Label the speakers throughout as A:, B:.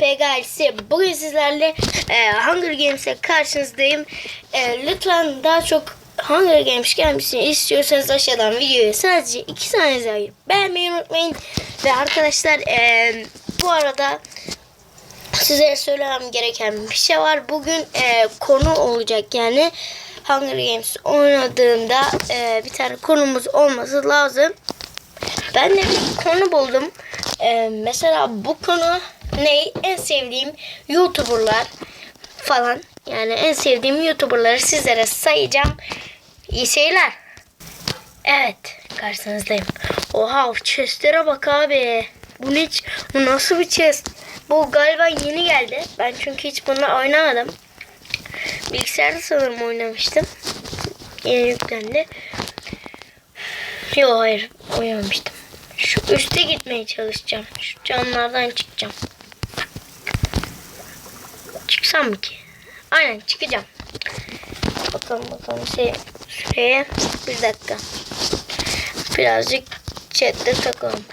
A: PGL'si. Bugün sizlerle e, Hunger Games'e karşınızdayım. E, lütfen daha çok Hunger Games gelmesini istiyorsanız aşağıdan videoyu sadece 2 saniye ayırıp beğenmeyi unutmayın. Ve arkadaşlar e, bu arada size söylemem gereken bir şey var. Bugün e, konu olacak yani. Hunger Games oynadığımda e, bir tane konumuz olması lazım. Ben de bir konu buldum. Ee, mesela bu konu ne? En sevdiğim YouTuber'lar falan. Yani en sevdiğim YouTuber'ları sizlere sayacağım. İyi seyirler. Evet. Karşınızdayım. Oha chestlere bak abi. Bu ne? Bu nasıl bir chest? Bu galiba yeni geldi. Ben çünkü hiç bununla oynamadım. Bilgisayarda sanırım oynamıştım. Yeni yüklendi. Yok hayır oynamamıştım. Şu üste gitmeye çalışacağım. Şu camlardan çıkacağım. Çıksam mı ki? Aynen çıkacağım. Bakalım bakalım şey şuraya bir dakika. Birazcık chatte takalım.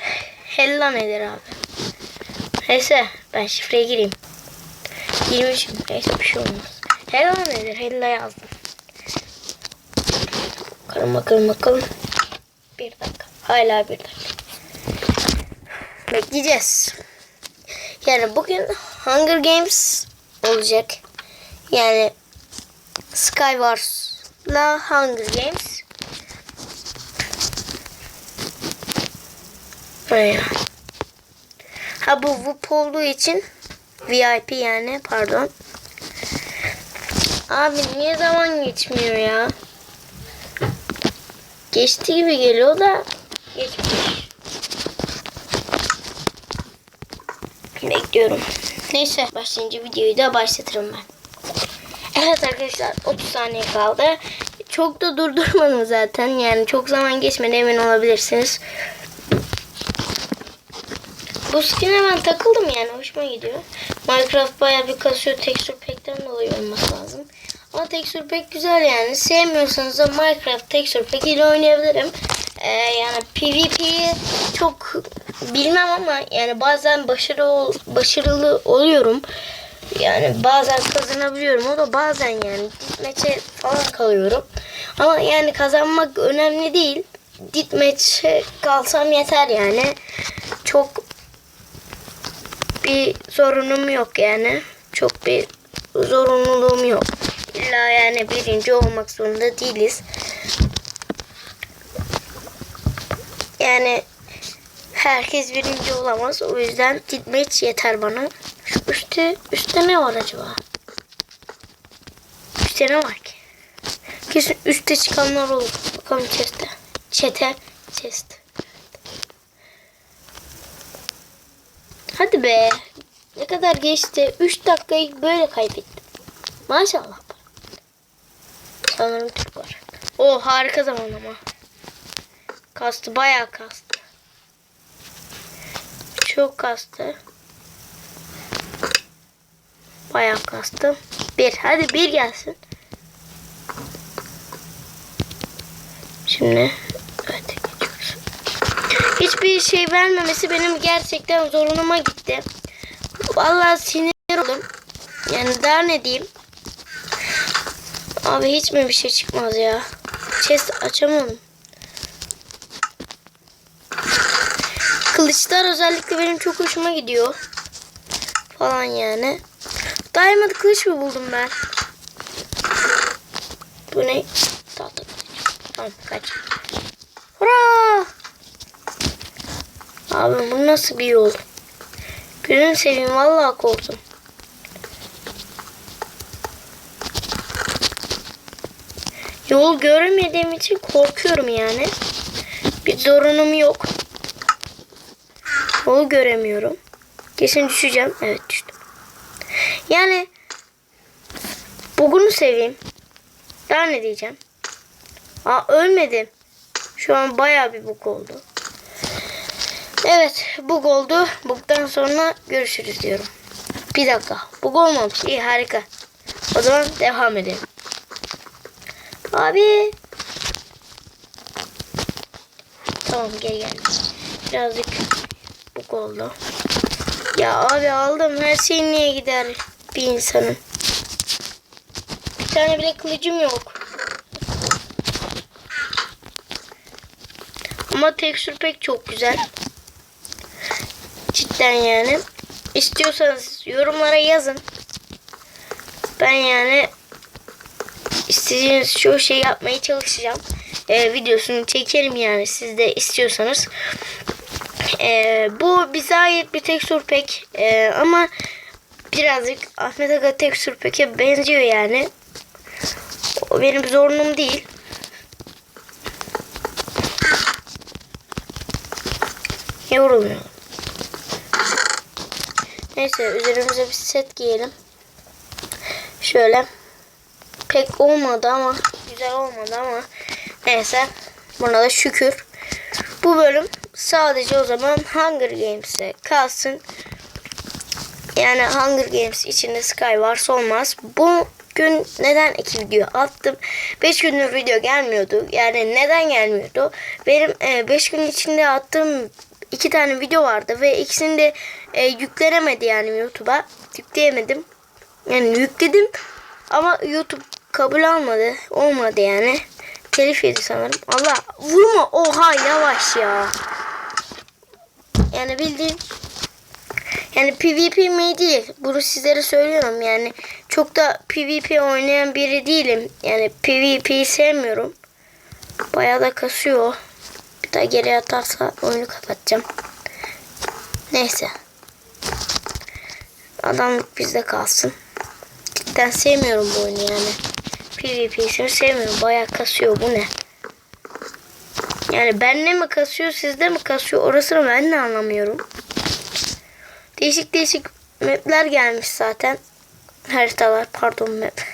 A: Hella nedir abi? Neyse ben şifreye gireyim. Girmişim. Neyse bir şey olmaz. Hella nedir? Hella yazdım. Bakalım bakalım bakalım. Bir dakika. Hala bir dakika. Bekleyeceğiz. Yani bugün Hunger Games olacak. Yani Skywars'la Hunger Games. Öyle. Ha bu VIP olduğu için VIP yani pardon. Abi niye zaman geçmiyor ya? Geçti gibi geliyor da geçmiş. Bekliyorum. Neyse başlayınca videoyu da başlatırım ben. Evet arkadaşlar 30 saniye kaldı. Çok da durdurmadım zaten. Yani çok zaman geçmedi emin olabilirsiniz. Bu skin'e ben takıldım yani hoşuma gidiyor. Minecraft bayağı bir kasıyor. Texture Pack'ten dolayı olması lazım. Ama Texture Pack güzel yani. Sevmiyorsanız da Minecraft Texture Pack ile oynayabilirim. Ee, yani PvP'yi çok bilmem ama yani bazen başarılı başarılı oluyorum. Yani bazen kazanabiliyorum. Da bazen yani ditmeçe falan kalıyorum. Ama yani kazanmak önemli değil. Ditmeçe kalsam yeter yani. Çok bir sorunum yok yani. Çok bir zorunluluğum yok. İlla yani birinci olmak zorunda değiliz. Yani herkes birinci olamaz. O yüzden gitmek yeter bana. Şu üstte, üstte ne var acaba? Üstte ne var ki? Kesin üstte çıkanlar olur. Bakalım chest'e. Çete. Chest. Hadi be. Ne kadar geçti? 3 dakikayı böyle kaybettim. Maşallah. Sanırım Türk var. O harika zamanlama. Kastı bayağı kastı. Çok kastı. Bayağı kastı. Bir. Hadi bir gelsin. Şimdi evet geçiyoruz. Hiçbir şey vermemesi benim gerçekten zorunuma gitti. Vallahi sinir oldum. Yani daha ne diyeyim. Abi hiç mi bir şey çıkmaz ya? Chest açamadım. Kılıçlar özellikle benim çok hoşuma gidiyor. Falan yani. Diamond kılıç mı buldum ben? Bu ne? Tahta. Tamam kaç. Hurra! Abi bu nasıl bir yol? Gözünü seveyim vallahi korktum. Yol göremediğim için korkuyorum yani. Bir zorunum yok. Yolu göremiyorum. Kesin düşeceğim. Evet düştüm. Yani bugünü seveyim. Daha ne diyeceğim? Aa ölmedim. Şu an baya bir bug oldu. Evet bug oldu. Bug'dan sonra görüşürüz diyorum. Bir dakika. Bug olmamış. İyi harika. O zaman devam edelim. Abi. Tamam geri geldim. Birazcık bug oldu. Ya abi aldım her şey niye gider bir insanın. Bir tane bile kılıcım yok. Ama tekstür pek çok güzel. Cidden yani. İstiyorsanız yorumlara yazın. Ben yani istediğiniz çoğu şey yapmaya çalışacağım. Ee, videosunu çekerim yani siz de istiyorsanız. Ee, bu bize ait bir tekstür pek Ee, ama birazcık Ahmet Aga tekstür peke benziyor yani. O benim zorunum değil. Yorulmuyor. Neyse üzerimize bir set giyelim. Şöyle. Pek olmadı ama güzel olmadı ama neyse buna da şükür. Bu bölüm sadece o zaman Hunger Games'e kalsın. Yani Hunger Games içinde Sky varsa olmaz. Bugün neden iki video attım? 5 gündür video gelmiyordu. Yani neden gelmiyordu? Benim 5 gün içinde attığım iki tane video vardı ve ikisini de e, yüklenemedi yani YouTube'a. Yükleyemedim. Yani yükledim ama YouTube kabul almadı. Olmadı yani. Telif yedi sanırım. Allah vurma. Oha yavaş ya. Yani bildiğin yani PvP mi değil. Bunu sizlere söylüyorum yani. Çok da PvP oynayan biri değilim. Yani PvP'yi sevmiyorum. Bayağı da kasıyor. Bir daha geri atarsa oyunu kapatacağım. Neyse. Adamlık bizde kalsın. Cidden sevmiyorum bu oyunu yani. PvP'sini sevmiyorum. Bayağı kasıyor. Bu ne? Yani benle mi kasıyor sizde mi kasıyor orasını ben de anlamıyorum. Değişik değişik mapler gelmiş zaten. Haritalar pardon map.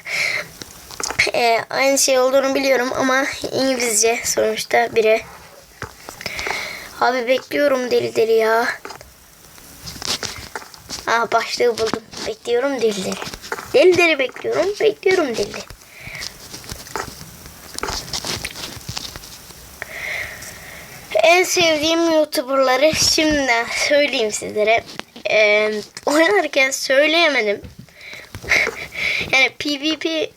A: Ee, aynı şey olduğunu biliyorum ama İngilizce sonuçta biri. Abi bekliyorum deli deli ya. Ah başlığı buldum. Bekliyorum deli deli. Deli deli bekliyorum. Bekliyorum deli. En sevdiğim YouTuber'ları şimdiden söyleyeyim sizlere. Ee, oynarken söyleyemedim. yani PvP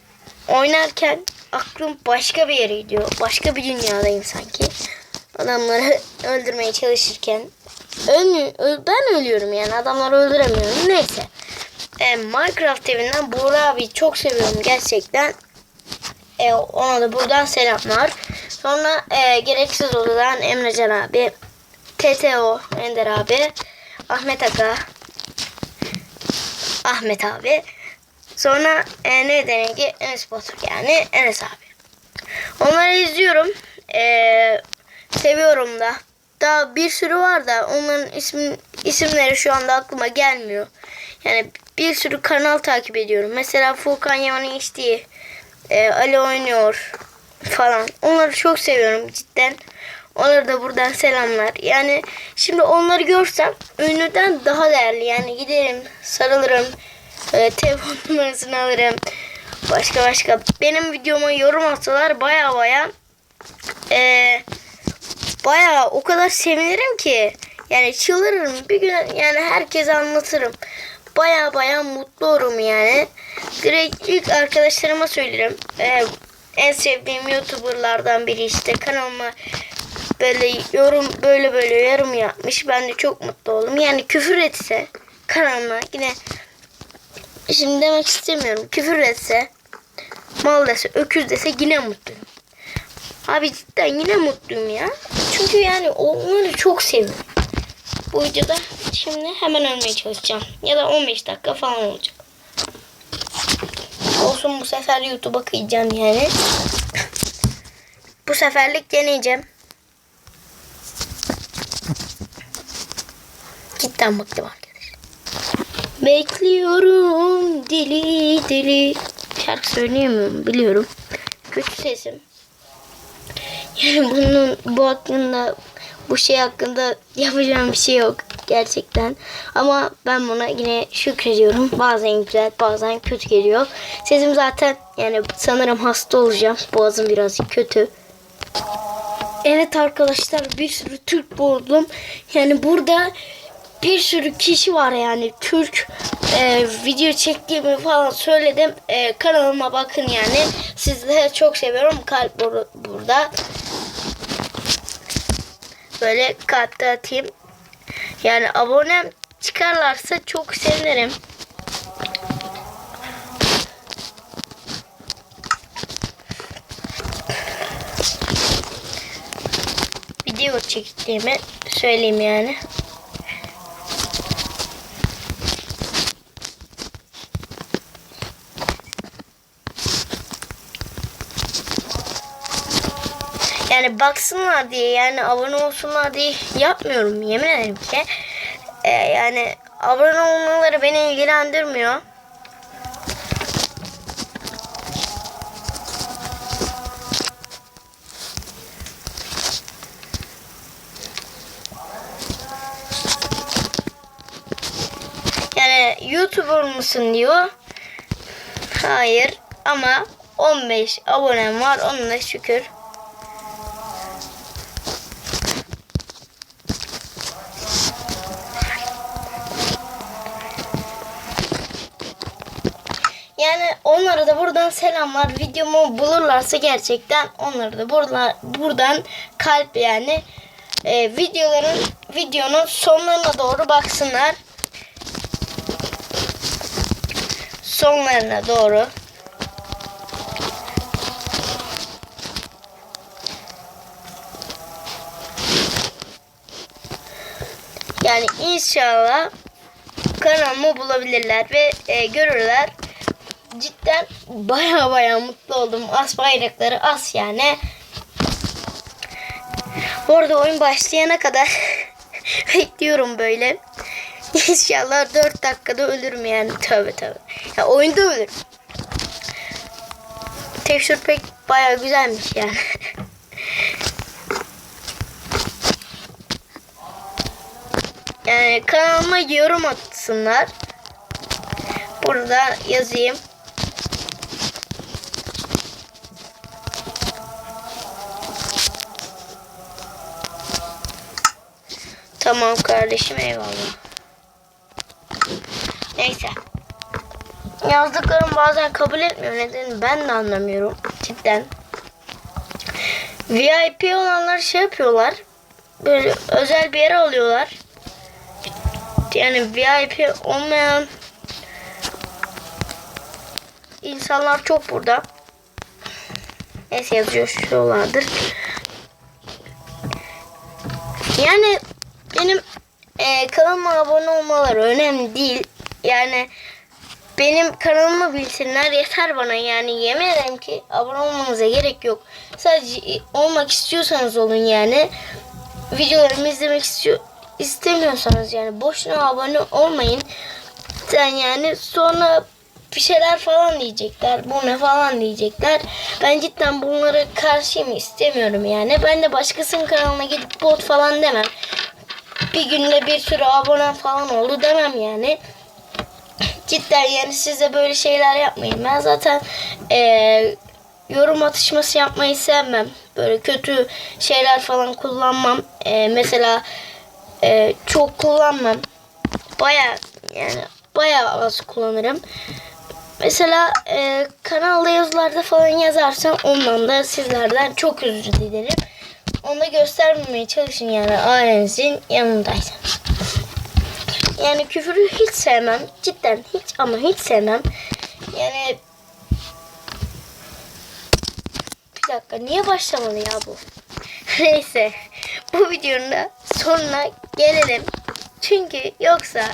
A: oynarken aklım başka bir yere gidiyor. Başka bir dünyadayım sanki. Adamları öldürmeye çalışırken Öl, öl, ben ölüyorum yani adamları öldüremiyorum. Neyse. E, Minecraft evinden Buğra abi çok seviyorum gerçekten. E, ona da buradan selamlar. Sonra e, gereksiz odadan Emrecan abi, TTO Ender abi, Ahmet Aga, Ahmet abi. Sonra e, ne denegi Enes Batur yani Enes abi. Onları izliyorum. E, seviyorum da. Daha bir sürü var da onların isim, isimleri şu anda aklıma gelmiyor. Yani bir sürü kanal takip ediyorum. Mesela Furkan Yaman HD, e, Ali Oynuyor falan. Onları çok seviyorum cidden. Onlara da buradan selamlar. Yani şimdi onları görsem ünlüden daha değerli. Yani giderim, sarılırım, e, telefon numarasını alırım. Başka başka. Benim videoma yorum atsalar baya baya eee Baya o kadar sevinirim ki. Yani çıldırırım. Bir gün yani herkese anlatırım. Baya baya mutlu olurum yani. Direkt ilk arkadaşlarıma söylerim. Ee, en sevdiğim YouTuber'lardan biri işte kanalıma böyle yorum böyle böyle yorum yapmış. Ben de çok mutlu oldum. Yani küfür etse kanalıma yine şimdi demek istemiyorum. Küfür etse mal dese öküz dese yine mutluyum. Abi cidden yine mutluyum ya. Çünkü yani onları çok seviyorum. Bu videoda şimdi hemen ölmeye çalışacağım. Ya da 15 dakika falan olacak. Olsun bu sefer YouTube'a kıyacağım yani. bu seferlik deneyeceğim. Cidden bıktım arkadaşlar. Bekliyorum dili dili. Şarkı söyleyemiyorum biliyorum. Kötü sesim. Yani bunun bu hakkında bu şey hakkında yapacağım bir şey yok gerçekten. Ama ben buna yine şükrediyorum. Bazen güzel bazen kötü geliyor. Sesim zaten yani sanırım hasta olacağım. Boğazım biraz kötü. Evet arkadaşlar bir sürü Türk buldum. Yani burada bir sürü kişi var yani Türk e, video çektiğimi falan söyledim. E, kanalıma bakın yani. Sizleri çok seviyorum. Kalp bur- burada. Böyle kalp de atayım. Yani abonem çıkarlarsa çok sevinirim. Video çektiğimi söyleyeyim yani. Yani baksınlar diye yani abone olsunlar diye yapmıyorum yemin ederim ki. Ee, yani abone olmaları beni ilgilendirmiyor. Yani YouTuber mısın diyor. Hayır ama 15 abonem var onunla şükür. Yani onlara da buradan selamlar. Videomu bulurlarsa gerçekten onları da buradan, buradan kalp yani e, videoların videonun sonlarına doğru baksınlar. Sonlarına doğru. Yani inşallah kanalımı bulabilirler ve e, görürler. Cidden baya baya mutlu oldum. As bayrakları as yani. Bu arada oyun başlayana kadar bekliyorum böyle. İnşallah 4 dakikada ölürüm yani. Tövbe tövbe. Ya oyunda ölürüm. Tekstür pek baya güzelmiş yani. yani kanalıma yorum atsınlar. Burada yazayım. Tamam kardeşim eyvallah. Neyse. Yazdıklarım bazen kabul etmiyor. Nedenini ben de anlamıyorum. Cidden. VIP olanlar şey yapıyorlar. Böyle özel bir yere alıyorlar. Yani VIP olmayan insanlar çok burada. Neyse yazıyor şuralardır. Yani benim e, kanalıma abone olmaları önemli değil. Yani benim kanalımı bilsinler yeter bana yani yemin ki abone olmanıza gerek yok. Sadece olmak istiyorsanız olun yani. Videolarımı izlemek istiyor istemiyorsanız yani boşuna abone olmayın. Sen yani sonra bir şeyler falan diyecekler. Bu ne falan diyecekler. Ben cidden bunlara karşıyım istemiyorum yani. Ben de başkasının kanalına gidip bot falan demem. Bir günde bir sürü abone falan oldu demem yani. Cidden yani size böyle şeyler yapmayın. Ben zaten eee, yorum atışması yapmayı sevmem. Böyle kötü şeyler falan kullanmam. Eee, mesela eee, çok kullanmam. Baya yani baya az kullanırım. Mesela e, kanalda yazılarda falan yazarsam ondan da sizlerden çok özür dilerim. Onu göstermemeye çalışın yani ailenizin yanındaysanız. Yani küfürü hiç sevmem. Cidden hiç ama hiç sevmem. Yani bir dakika niye başlamadı ya bu? Neyse bu videonun da sonuna gelelim. Çünkü yoksa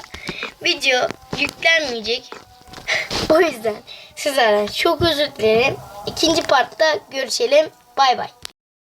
A: video yüklenmeyecek. o yüzden sizlerden çok özür dilerim. İkinci partta görüşelim. Bay bay.